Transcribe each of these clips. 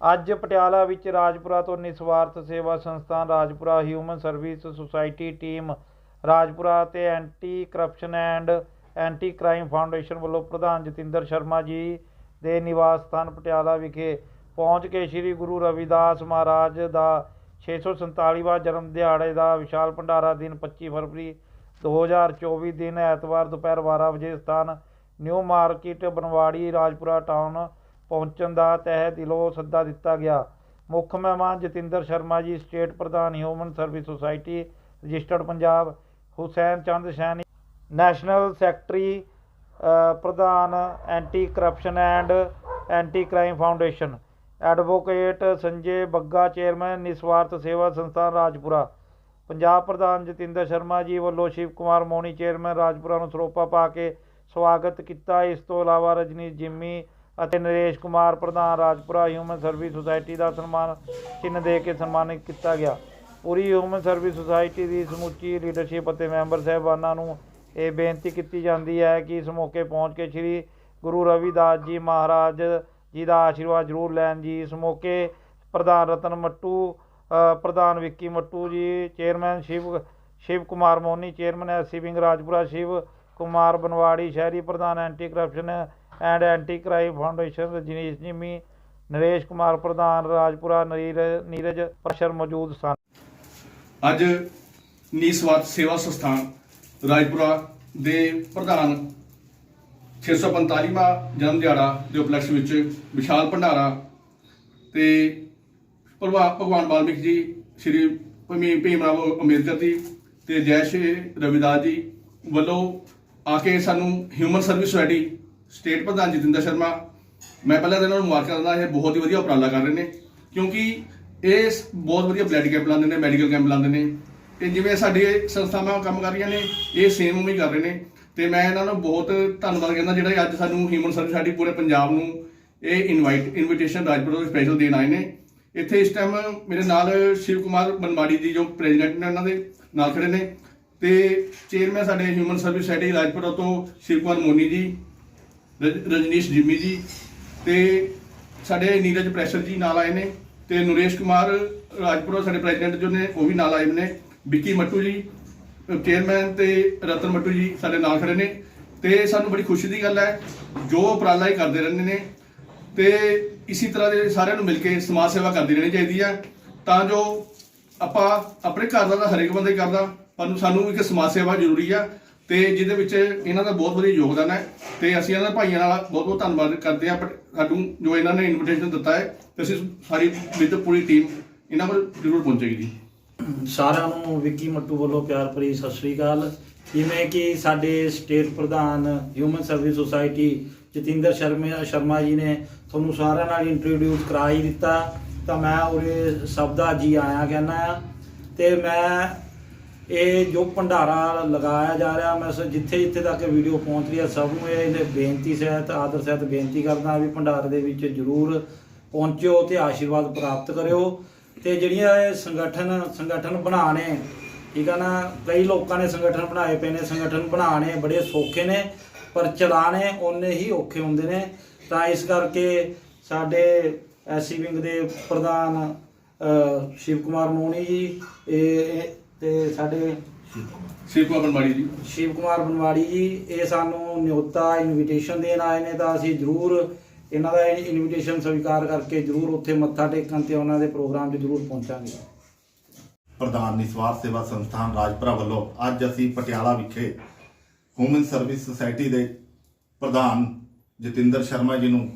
ਅੱਜ ਪਟਿਆਲਾ ਵਿੱਚ ਰਾਜਪੁਰਾ ਤੋਂ ਨਿਸਵਾਰਥ ਸੇਵਾ ਸੰਸਥਾਨ Rajpura human service society team Rajpura ਤੇ anti corruption and anti crime foundation ਵੱਲੋਂ ਪ੍ਰਧਾਨ ਜਤਿੰਦਰ ਸ਼ਰਮਾ ਜੀ ਦੇ ਨਿਵਾਸ ਸਥਾਨ ਪਟਿਆਲਾ ਵਿਖੇ ਪਹੁੰਚ ਕੇ ਸ੍ਰੀ ਗੁਰੂ ਰਵਿਦਾਸ ਮਹਾਰਾਜ ਦਾ 647ਵਾਂ ਜਨਮ ਦਿਹਾੜੇ ਦਾ ਵਿਸ਼ਾਲ ਭੰਡਾਰਾ ਦਿਨ 25 ਫਰਵਰੀ 2024 ਦਿਨ ਐਤਵਾਰ ਦੁਪਹਿਰ 12 ਵਜੇ ਸਥਾਨ new market Banwari Rajpura town ਪਹੁੰਚਣ ਦਾ ਤਹਿ ਦਿਲੋਂ ਸੱਦਾ ਦਿੱਤਾ ਗਿਆ। ਮੁੱਖ ਮਹਿਮਾਨ ਜਤਿੰਦਰ ਸ਼ਰਮਾ ਜੀ, ਸਟੇਟ ਪ੍ਰਧਾਨ human service society, registered Punjab, Hussain Chand Saini national secretary ਪ੍ਰਧਾਨ anti corruption and anti crime foundation, advocate Sanjay Bagga, chairman ਨਿਸਵਾਰਥ ਸੇਵਾ ਸੰਸਥਾਨ ਰਾਜਪੁਰਾ। ਪੰਜਾਬ ਪ੍ਰਧਾਨ ਜਤਿੰਦਰ ਸ਼ਰਮਾ ਜੀ ਵੱਲੋਂ ਸ਼ਿਵ ਕੁਮਾਰ ਮੋਣੀ ਚੇਅਰਮੈਨ ਰਾਜਪੁਰਾ ਨੂੰ ਸਰੋਪਾ ਪਾ ਕੇ ਸਵਾਗਤ ਕੀਤਾ। ਇਸ ਤੋਂ ਇਲਾਵਾ ਰਜਨੀ, ਜਿੰਮੀ ਅਤੇ ਨਰੇਸ਼ ਕੁਮਾਰ, ਪ੍ਰਧਾਨ ਰਾਜਪੁਰਾ ਹਿਊਮਨ ਸਰਵਿਸ ਸੁਸਾਇਟੀ ਦਾ ਸਨਮਾਨ ਚਿੰਨ੍ਹ ਦੇ ਕੇ ਸਨਮਾਨਿਤ ਕੀਤਾ ਗਿਆ। ਪੂਰੀ ਹਿਊਮਨ ਸਰਵਿਸ ਸੁਸਾਇਟੀ ਦੀ ਸਮੁੱਚੀ ਲੀਡਰਸ਼ਿਪ ਅਤੇ ਮੈਂਬਰ ਸਾਹਿਬਾਨਾਂ ਨੂੰ ਇਹ ਬੇਨਤੀ ਕੀਤੀ ਜਾਂਦੀ ਹੈ ਕਿ ਇਸ ਮੌਕੇ ਪਹੁੰਚ ਕੇ ਸ੍ਰੀ ਗੁਰੂ ਰਵਿਦਾਸ ਜੀ ਮਹਾਰਾਜ ਜੀ ਦਾ ਆਸ਼ੀਰਵਾਦ ਜ਼ਰੂਰ ਲੈਣ ਜੀ। ਇਸ ਮੌਕੇ ਪ੍ਰਧਾਨ ਰਤਨ ਮੱਟੂ ਪ੍ਰਧਾਨ Vicky Mattu ji, chairman Shiv Shiv Kumar Moni chairman SC wing Rajpura Shiv Kumar Banwari, ਸ਼ਹਿਰੀ ਪ੍ਰਧਾਨ anti corruption and anti crime foundation Rajneesh Jimmy Naresh Kumar ਪ੍ਰਧਾਨ, ਰਾਜਪੁਰਾ ਨੀਰ- ਨੀਰਜ ਪ੍ਰਸ਼ਰ ਮੌਜੂਦ ਸਨ। ਅੱਜ ਨੀਸਵਾਤ ਸੇਵਾ ਸੰਸਥਾਨ ਰਾਜਪੁਰਾ ਦੇ ਪ੍ਰਧਾਨ 645ਵਾਂ ਜਨਮ ਦਿਹਾੜਾ ਦੇ ਉਪਲਕਸ਼ ਵਿੱਚ ਵਿਸ਼ਾਲ ਭੰਡਾਰਾ ਤੇ ਭਗਵਾ- ਭਗਵਾਨ ਵਾਲਮੀਕ ਜੀ, ਸ੍ਰੀ ਭੀਮ ਭੀਮ ਰਾਓ ਅੰਬੇਦਕਰ ਜੀ ਤੇ ਜੈ ਸ਼੍ਰੀ ਰਵਿਦਾਸ ਜੀ ਵੱਲੋਂ ਆ ਕੇ ਸਾਨੂੰ ਹਿਊਮਨ ਸਰਵਿਸ ਸੁਸਾਇਟੀ ਸਟੇਟ ਪ੍ਰਧਾਨ ਜਤਿੰਦਰ ਸ਼ਰਮਾ, ਮੈਂ ਪਹਿਲਾਂ ਤਾਂ ਇਹਨਾਂ ਨੂੰ ਮੁਬਾਰਕਾਂ ਦਿੰਦਾ, ਇਹ ਬਹੁਤ ਹੀ ਵਧੀਆ ਉਪਰਾਲਾ ਕਰ ਰਹੇ ਨੇ, ਕਿਉਂਕਿ ਇਹ ਬਹੁਤ ਵਧੀਆ ਬਲੱਡ ਕੈਂਪ ਲਾਉਂਦੇ ਨੇ, ਮੈਡੀਕਲ ਕੈਂਪ ਲਾਉਂਦੇ ਨੇ, ਤੇ ਜਿਵੇਂ ਸਾਡੇ ਸੰਸਥਾਵਾਂ ਕੰਮ ਕਰ ਰਹੀਆਂ ਨੇ, ਇਹ ਸੇਮ ਉਵੇਂ ਹੀ ਕਰ ਰਹੇ ਨੇ, ਤੇ ਮੈਂ ਇਹਨਾਂ ਨੂੰ ਬਹੁਤ ਧੰਨਵਾਦ ਕਹਿੰਦਾ ਜਿਹੜਾ ਅੱਜ ਸਾਨੂੰ ਹਿਊਮਨ ਸਰਵਿਸ ਸਾਡੀ ਪੂਰੇ ਪੰਜਾਬ ਨੂੰ ਇਹ ਇਨਵਾਈਟ ਇਨਵੀਟੇਸ਼ਨ ਰਾਜਪੁਰ ਤੋਂ ਸਪੈਸ਼ਲ ਦੇਣ ਆਏ ਨੇ। ਇੱਥੇ ਇਸ ਟਾਈਮ ਮੇਰੇ ਨਾਲ ਸ਼ਿਵ ਕੁਮਾਰ ਬਨਵਾੜੀ ਜੀ, ਜੋ ਪ੍ਰੈਜ਼ੀਡੈਂਟ ਨੇ ਉਹਨਾਂ ਦੇ ਨਾਲ ਖੜੇ ਨੇ, ਤੇ ਚੇਅਰਮੈਨ ਸਾਡੇ ਹਿਊਮਨ ਸਰਵਿਸ ਸੋਸਾਇਟੀ ਰਾਜਪੁਰਾ ਤੋਂ ਸ਼ਿਵ ਕੁਮਾਰ ਮੋਨੀ ਜੀ ਰਜਨੀਸ਼ ਜਿਮੀ ਜੀ ਤੇ ਸਾਡੇ ਨੀਰਜ ਪ੍ਰੈਸ਼ਰ ਜੀ ਨਾਲ ਆਏ ਨੇ ਤੇ ਨਰੇਸ਼ ਕੁਮਾਰ ਰਾਜਪੁਰਾ ਸਾਡੇ ਪ੍ਰੈਜ਼ੀਡੈਂਟ ਜੋ ਨੇ, ਉਹ ਵੀ ਨਾਲ ਆਏ ਨੇ। ਵਿੱਕੀ ਮੱਟੂ ਜੀ ਚੇਅਰਮੈਨ ਤੇ ਰਤਨ ਮੱਟੂ ਜੀ ਸਾਡੇ ਨਾਲ ਖੜੇ ਨੇ। ਤੇ ਸਾਨੂੰ ਬੜੀ ਖੁਸ਼ੀ ਦੀ ਗੱਲ ਹੈ, ਜੋ ਉਪਰਾਲਾ ਹੀ ਕਰਦੇ ਰਹਿੰਦੇ ਨੇ ਤੇ ਇਸੇ ਤਰ੍ਹਾਂ ਦੇ ਸਾਰਿਆਂ ਨੂੰ ਮਿਲ ਕੇ ਸਮਾਜ ਸੇਵਾ ਕਰਦੀ ਰਹਿਣੀ ਚਾਹੀਦੀ ਹੈ। ਤਾਂ ਜੋ ਆਪਾਂ ਆਪਣੇ ਘਰ ਦਾ ਤਾਂ ਹਰੇਕ ਬੰਦੇ ਕਰਦਾ, ਪਰ ਸਾਨੂੰ ਇੱਕ ਸਮਾਜ ਸੇਵਾ ਜ਼ਰੂਰੀ ਆ। ਤੇ ਜਿਹਦੇ ਵਿੱਚ ਇਹਨਾਂ ਦਾ ਬਹੁਤ ਵਧੀਆ ਯੋਗਦਾਨ ਹੈ ਤੇ ਅਸੀਂ ਇਹਨਾਂ ਦੇ ਭਾਈਆਂ ਨਾਲ ਬਹੁਤ ਬਹੁਤ ਧੰਨਵਾਦ ਕਰਦੇ ਹਾਂ ਬਟ ਸਾਨੂੰ ਜੋ ਇਹਨਾਂ ਨੇ ਇਨਵੀਟੇਸ਼ਨ ਦਿੱਤਾ ਹੈ, ਤੇ ਅਸੀਂ ਸਾਰੀ ਵਿਦ ਪੂਰੀ ਟੀਮ ਇਹਨਾਂ ਕੋਲ ਜ਼ਰੂਰ ਪਹੁੰਚੇਗੀ ਜੀ। ਸਾਰਿਆਂ ਨੂੰ ਵਿੱਕੀ ਮੱਟੂ ਵੱਲੋਂ ਪਿਆਰ ਭਰੀ ਸਤਿ ਸ੍ਰੀ ਅਕਾਲ। ਜਿਵੇਂ ਕਿ ਸਾਡੇ ਸਟੇਟ ਪ੍ਰਧਾਨ human service society Jatinder Sharma Sharma ji ਨੇ ਤੁਹਾਨੂੰ ਸਾਰਿਆਂ ਨਾਲ ਇੰਟਰੋਡਿਊਸ ਕਰਾ ਹੀ ਦਿੱਤਾ। ਤਾਂ ਮੈਂ ਉਰੇ ਸਭ ਦਾ ਜੀ ਆਇਆ ਕਹਿੰਦਾ ਆ ਤੇ ਮੈਂ ਇਹ ਜੋ ਭੰਡਾਰਾ ਲਗਾਇਆ ਜਾ ਰਿਹਾ, ਮੈਂ ਜਿੱਥੇ ਜਿੱਥੇ ਤੱਕ ਵੀਡੀਓ ਪਹੁੰਚ ਰਹੀ ਹੈ, ਸਭ ਨੂੰ ਇਹ ਬੇਨਤੀ ਸਹਿਤ, ਆਦਰ ਸਹਿਤ ਬੇਨਤੀ ਕਰਦਾ ਵੀ ਭੰਡਾਰੇ ਦੇ ਵਿੱਚ ਜਰੂਰ ਪਹੁੰਚਿਓ ਤੇ ਆਸ਼ੀਰਵਾਦ ਪ੍ਰਾਪਤ ਕਰਿਓ। ਤੇ ਜਿਹੜੀਆਂ ਇਹ ਸੰਗਠਨ ਸੰਗਠਨ ਬਣਾਣੇ ਠੀਕ ਆ ਨਾ, ਕਈ ਲੋਕਾਂ ਨੇ ਸੰਗਠਨ ਬਣਾਏ ਪਏ ਨੇ, ਸੰਗਠਨ ਬਣਾਣੇ ਬੜੇ ਸੌਖੇ ਨੇ, ਪਰ ਚਲਾਣੇ ਓਨੇ ਹੀ ਔਖੇ ਹੁੰਦੇ ਨੇ। ਤਾਂ ਇਸ ਕਰਕੇ ਸਾਡੇ ਐਸਸੀ ਵਿੰਗ ਦੇ ਪ੍ਰਧਾਨ ਸ਼ਿਵ ਕੁਮਾਰ ਮੋਣੀ ਜੀ ਇਹ- ਤੇ ਸਾਡੇ ਸ਼ਿਵ ਕੁਮਾਰ ਬਨਵਾੜੀ ਜੀ। ਸ਼ਿਵ ਕੁਮਾਰ ਬਨਵਾੜੀ ਜੀ ਇਹ ਸਾਨੂੰ ਨਿਯੋਤਾ ਇਨਵੀਟੇਸ਼ਨ ਦੇਣ ਆਏ ਨੇ ਤਾਂ ਅਸੀਂ ਜ਼ਰੂਰ ਇਹਨਾਂ ਦਾ ਇਨਵੀਟੇਸ਼ਨ ਸਵੀਕਾਰ ਕਰਕੇ ਜ਼ਰੂਰ ਉੱਥੇ ਮੱਥਾ ਟੇਕਣ ਤੇ ਉਹਨਾਂ ਦੇ ਪ੍ਰੋਗਰਾਮ 'ਚ ਜ਼ਰੂਰ ਪਹੁੰਚਾਂਗੇ। ਪ੍ਰਧਾਨ ਨਿਸਵਾਰ ਸੇਵਾ ਸੰਸਥਾਨ ਰਾਜਪੁਰਾ ਵੱਲੋਂ ਅੱਜ ਅਸੀਂ ਪਟਿਆਲਾ ਵਿਖੇ ਹਿਊਮਨ ਸਰਵਿਸ ਸੁਸਾਇਟੀ ਦੇ ਪ੍ਰਧਾਨ ਜਤਿੰਦਰ ਸ਼ਰਮਾ ਜੀ ਨੂੰ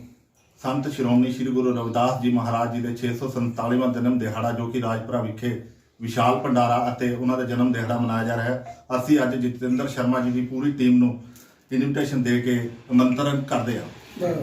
ਸੰਤ ਸ਼੍ਰੋਮਣੀ ਸ੍ਰੀ ਗੁਰੂ ਰਵਿਦਾਸ ਜੀ ਮਹਾਰਾਜ ਜੀ ਦੇ 647ਵਾਂ ਜਨਮ ਦਿਹਾੜਾ ਜੋ ਕਿ ਰਾਜਪੁਰਾ ਵਿਖੇ ਵਿਸ਼ਾਲ ਭੰਡਾਰਾ ਅਤੇ ਉਹਨਾਂ ਦਾ ਜਨਮ ਦਿਹਾੜਾ ਮਨਾਇਆ ਜਾ ਰਿਹਾ ਹੈ। ਅਸੀਂ ਅੱਜ ਜਤਿੰਦਰ ਸ਼ਰਮਾ ਜੀ ਦੀ ਪੂਰੀ ਟੀਮ ਨੂੰ ਇਨਵੀਟੇਸ਼ਨ ਦੇ ਕੇ ਆਮੰਤਰਨ ਕਰਦੇ ਹਾਂ।